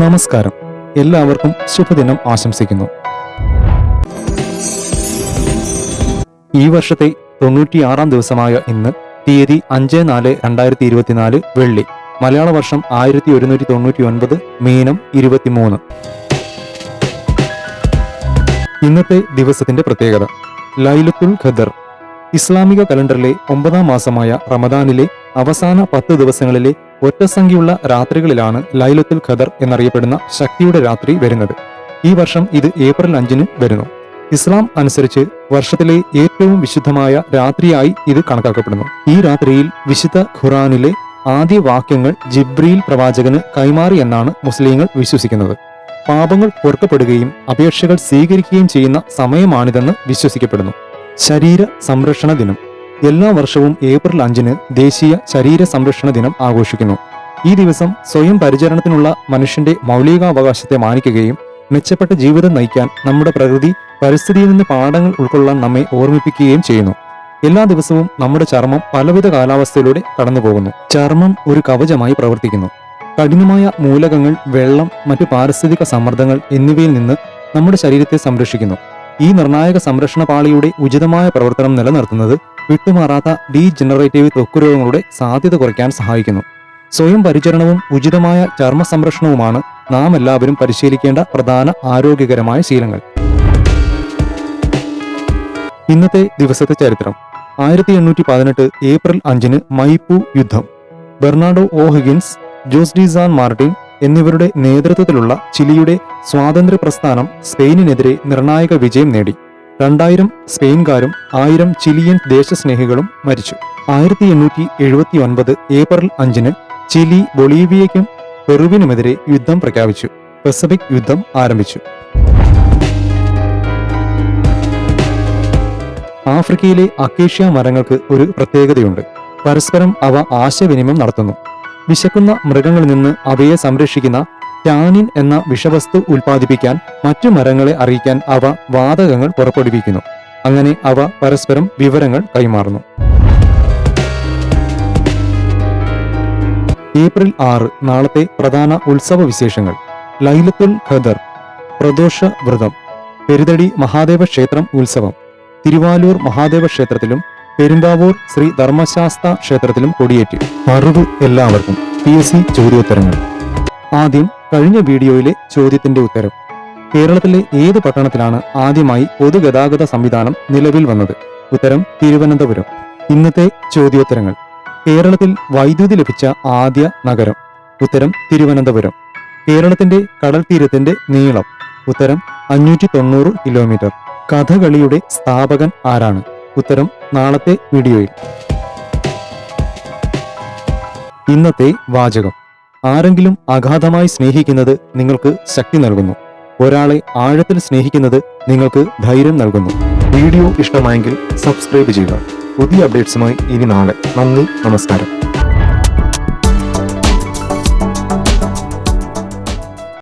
നമസ്കാരം. എല്ലാവർക്കും ശുഭദിനം ആശംസിക്കുന്നു. ഈ വർഷത്തെ തൊണ്ണൂറ്റിയാറാം ദിവസമായ ഇന്ന് തീയതി അഞ്ച് നാല് രണ്ടായിരത്തി ഇരുപത്തിനാല് വെള്ളി. മലയാള വർഷം ആയിരത്തി ഒരുന്നൂറ്റി തൊണ്ണൂറ്റി ഒൻപത് മീനം ഇരുപത്തിമൂന്ന്. ഇന്നത്തെ ദിവസത്തിന്റെ പ്രത്യേകത. ലൈലത്തുൽ ഖദർ ഇസ്ലാമിക കലണ്ടറിലെ ഒമ്പതാം മാസമായ റമദാനിലെ അവസാന പത്ത് ദിവസങ്ങളിലെ ഒറ്റസംഖ്യയുള്ള രാത്രികളിലാണ് ലൈലത്തുൽ ഖദർ എന്നറിയപ്പെടുന്ന ശക്തിയുടെ രാത്രി വരുന്നത്. ഈ വർഷം ഇത് ഏപ്രിൽ അഞ്ചിന് വരുന്നു. ഇസ്ലാം അനുസരിച്ച് വർഷത്തിലെ ഏറ്റവും വിശുദ്ധമായ രാത്രിയായി ഇത് കണക്കാക്കപ്പെടുന്നു. ഈ രാത്രിയിൽ വിശുദ്ധ ഖുറാനിലെ ആദ്യ വാക്യങ്ങൾ ജിബ്രീൽ പ്രവാചകന് കൈമാറി എന്നാണ് മുസ്ലിങ്ങൾ വിശ്വസിക്കുന്നത്. പാപങ്ങൾ പൊറുക്കപ്പെടുകയും അപേക്ഷകൾ സ്വീകരിക്കുകയും ചെയ്യുന്ന സമയമാണിതെന്ന് വിശ്വസിക്കപ്പെടുന്നു. ശരീര സംരക്ഷണ ദിനം. എല്ലാ വർഷവും ഏപ്രിൽ അഞ്ചിന് ദേശീയ ശരീര സംരക്ഷണ ദിനം ആഘോഷിക്കുന്നു. ഈ ദിവസം സ്വയം പരിചരണത്തിനുള്ള മനുഷ്യന്റെ മൗലികാവകാശത്തെ മാനിക്കുകയും മെച്ചപ്പെട്ട ജീവിതം നയിക്കാൻ നമ്മുടെ പ്രകൃതി പരിസ്ഥിതിയിൽ നിന്ന് പാഠങ്ങൾ ഉൾക്കൊള്ളാൻ നമ്മെ ഓർമ്മിപ്പിക്കുകയും ചെയ്യുന്നു. എല്ലാ ദിവസവും നമ്മുടെ ചർമ്മം പലവിധ കാലാവസ്ഥയിലൂടെ കടന്നുപോകുന്നു. ചർമ്മം ഒരു കവചമായി പ്രവർത്തിക്കുന്നു. കഠിനമായ മൂലകങ്ങൾ വെള്ളം മറ്റു പാരിസ്ഥിതിക സമ്മർദ്ദങ്ങൾ എന്നിവയിൽ നിന്ന് നമ്മുടെ ശരീരത്തെ സംരക്ഷിക്കുന്നു. ഈ നിർണായക സംരക്ഷണ പാളിയുടെ ഉചിതമായ പ്രവർത്തനം നിലനിർത്തുന്നത് വിട്ടുമാറാത്ത ഡീജനറേറ്റീവ് ത്വക്ക് രോഗങ്ങളുടെ സാധ്യത കുറയ്ക്കാൻ സഹായിക്കുന്നു. സ്വയം പരിചരണവും ഉചിതമായ ചർമ്മ സംരക്ഷണവുമാണ് നാം എല്ലാവരും പരിശീലിക്കേണ്ട പ്രധാന ആരോഗ്യകരമായ ശീലങ്ങൾ. ഇന്നത്തെ ദിവസത്തെ ചരിത്രം. ആയിരത്തി എണ്ണൂറ്റി പതിനെട്ട് ഏപ്രിൽ അഞ്ചിന് മൈപ്പു യുദ്ധം. Bernardo O'Higgins Higgins Jose de San Martin എന്നിവരുടെ നേതൃത്വത്തിലുള്ള ചിലിയുടെ സ്വാതന്ത്ര്യ പ്രസ്ഥാനം സ്പെയിനിനെതിരെ നിർണായക വിജയം നേടി. രണ്ടായിരം സ്പെയിൻകാരും ആയിരം ചിലിയൻ ദേശസ്നേഹികളും മരിച്ചു. ആയിരത്തി എണ്ണൂറ്റി എഴുപത്തി ഒൻപത് ഏപ്രിൽ അഞ്ചിന് ചിലി ബൊളീവിയയ്ക്കും പെറുവിനുമെതിരെ യുദ്ധം പ്രഖ്യാപിച്ചു. പസഫിക് യുദ്ധം ആരംഭിച്ചു. ആഫ്രിക്കയിലെ അക്കേഷ്യ മരങ്ങൾക്ക് ഒരു പ്രത്യേകതയുണ്ട്. പരസ്പരം അവ ആശയവിനിമയം നടത്തുന്നു. വിശക്കുന്ന മൃഗങ്ങളിൽ നിന്ന് അവയെ സംരക്ഷിക്കുന്ന ടാനിൻ എന്ന വിഷവസ്തു ഉൽപ്പാദിപ്പിക്കാൻ മറ്റു മരങ്ങളെ അറിയിക്കാൻ അവ വാതകങ്ങൾ പുറപ്പെടുവിക്കുന്നു. അങ്ങനെ അവ പരസ്പരം വിവരങ്ങൾ കൈമാറുന്നു. ഏപ്രിൽ ആറ് നാളത്തെ പ്രധാന ഉത്സവ വിശേഷങ്ങൾ. ലൈലത്തുൽ ഖദർ പ്രദോഷ വ്രതം പെരുതടി മഹാദേവ ക്ഷേത്രം ഉത്സവം തിരുവാലൂർ മഹാദേവ ക്ഷേത്രത്തിലും പെരുമ്പാവൂർ ശ്രീ ധർമ്മശാസ്ത്ര ക്ഷേത്രത്തിലും കൊടിയേറ്റി. അറിവ് എല്ലാവർക്കും. പി എസ് സി ചോദ്യോത്തരങ്ങൾ. ആദ്യം കഴിഞ്ഞ വീഡിയോയിലെ ചോദ്യത്തിന്റെ ഉത്തരം. കേരളത്തിലെ ഏത് പട്ടണത്തിലാണ് ആദ്യമായി പൊതുഗതാഗത സംവിധാനം നിലവിൽ വന്നത്? ഉത്തരം തിരുവനന്തപുരം. ഇന്നത്തെ ചോദ്യോത്തരങ്ങൾ. കേരളത്തിൽ വൈദ്യുതി ലഭിച്ച ആദ്യ നഗരം. ഉത്തരം തിരുവനന്തപുരം. കേരളത്തിന്റെ കടൽ തീരത്തിന്റെ നീളം. ഉത്തരം അഞ്ഞൂറ്റി തൊണ്ണൂറ് കിലോമീറ്റർ. കഥകളിയുടെ സ്ഥാപകൻ ആരാണ്? ഉത്തരം നാളത്തെ വീഡിയോയിൽ. ഇന്നത്തെ വാചകം. ആരെങ്കിലും അഗാധമായി സ്നേഹിക്കുന്നത് നിങ്ങൾക്ക് ശക്തി നൽകുന്നു. ഒരാളെ ആഴത്തിൽ സ്നേഹിക്കുന്നത് നിങ്ങൾക്ക് ധൈര്യം നൽകുന്നു. വീഡിയോ ഇഷ്ടമായെങ്കിൽ സബ്സ്ക്രൈബ് ചെയ്യുക. പുതിയ അപ്ഡേറ്റ്സുമായി ഇനി നാളെ. നന്ദി നമസ്കാരം.